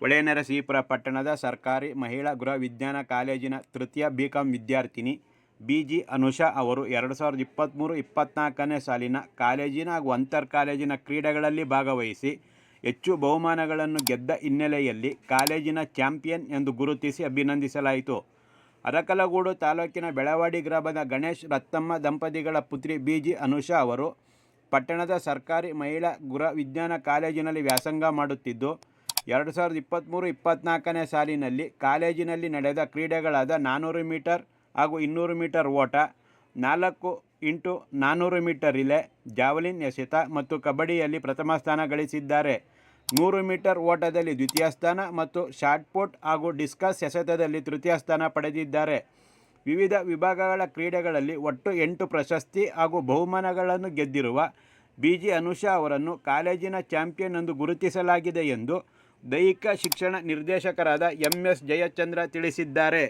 ಹೊಳೆನರಸೀಪುರ ಪಟ್ಟಣದ ಸರ್ಕಾರಿ ಮಹಿಳಾ ಗೃಹ ವಿಜ್ಞಾನ ಕಾಲೇಜಿನ ತೃತೀಯ ಬಿ ಕಾಂ ವಿದ್ಯಾರ್ಥಿನಿ ಬಿ ಜಿ ಅನುಷಾ ಅವರು ಎರಡು ಸಾವಿರದ ಇಪ್ಪತ್ತ್ಮೂರು ಇಪ್ಪತ್ತ್ನಾಲ್ಕನೇ ಸಾಲಿನ ಕಾಲೇಜಿನ ಹಾಗೂ ಅಂತರ್ ಕಾಲೇಜಿನ ಕ್ರೀಡೆಗಳಲ್ಲಿ ಭಾಗವಹಿಸಿ ಹೆಚ್ಚು ಬಹುಮಾನಗಳನ್ನು ಗೆದ್ದ ಹಿನ್ನೆಲೆಯಲ್ಲಿ ಕಾಲೇಜಿನ ಚಾಂಪಿಯನ್ ಎಂದು ಗುರುತಿಸಿ ಅಭಿನಂದಿಸಲಾಯಿತು. ಅರಕಲಗೂಡು ತಾಲೂಕಿನ ಬೆಳವಾಡಿ ಗ್ರಾಮದ ಗಣೇಶ್ ರತ್ತಮ್ಮ ದಂಪತಿಗಳ ಪುತ್ರಿ ಬಿ ಜಿ ಅನುಷಾ ಅವರು ಪಟ್ಟಣದ ಸರ್ಕಾರಿ ಮಹಿಳಾ ಗೃಹ ವಿಜ್ಞಾನ ಕಾಲೇಜಿನಲ್ಲಿ ವ್ಯಾಸಂಗ ಮಾಡುತ್ತಿದ್ದು ಎರಡು ಸಾವಿರದ ಇಪ್ಪತ್ತ್ಮೂರು ಇಪ್ಪತ್ತ್ನಾಲ್ಕನೇ ಸಾಲಿನಲ್ಲಿ ಕಾಲೇಜಿನಲ್ಲಿ ನಡೆದ ಕ್ರೀಡೆಗಳಾದ ನಾನ್ನೂರು ಮೀಟರ್ ಹಾಗೂ ಇನ್ನೂರು ಮೀಟರ್ ಓಟ, ನಾಲ್ಕು ಇಂಟು ನಾನ್ನೂರು ಮೀಟರ್ ರಿಲೆ, ಜಾವಲಿನ್, ಎಸೆತ ಮತ್ತು ಕಬಡ್ಡಿಯಲ್ಲಿ ಪ್ರಥಮ ಸ್ಥಾನ ಗಳಿಸಿದ್ದಾರೆ. ನೂರು ಮೀಟರ್ ಓಟದಲ್ಲಿ ದ್ವಿತೀಯ ಸ್ಥಾನ ಮತ್ತು ಶಾಟ್ಪುಟ್ ಹಾಗೂ ಡಿಸ್ಕಸ್ ಎಸೆತದಲ್ಲಿ ತೃತೀಯ ಸ್ಥಾನ ಪಡೆದಿದ್ದಾರೆ. ವಿವಿಧ ವಿಭಾಗಗಳ ಕ್ರೀಡೆಗಳಲ್ಲಿ ಒಟ್ಟು ಎಂಟು ಪ್ರಶಸ್ತಿ ಹಾಗೂ ಬಹುಮಾನಗಳನ್ನು ಗೆದ್ದಿರುವ ಬಿ ಜಿ ಅನುಷಾ ಅವರನ್ನು ಕಾಲೇಜಿನ ಚಾಂಪಿಯನ್ ಎಂದು ಗುರುತಿಸಲಾಗಿದೆ ಎಂದು ದೈಹಿಕ ಶಿಕ್ಷಣ ನಿರ್ದೇಶಕರಾದ ಎಂ ಎಸ್ ಜಯಚಂದ್ರ ತಿಳಿಸಿದ್ದಾರೆ.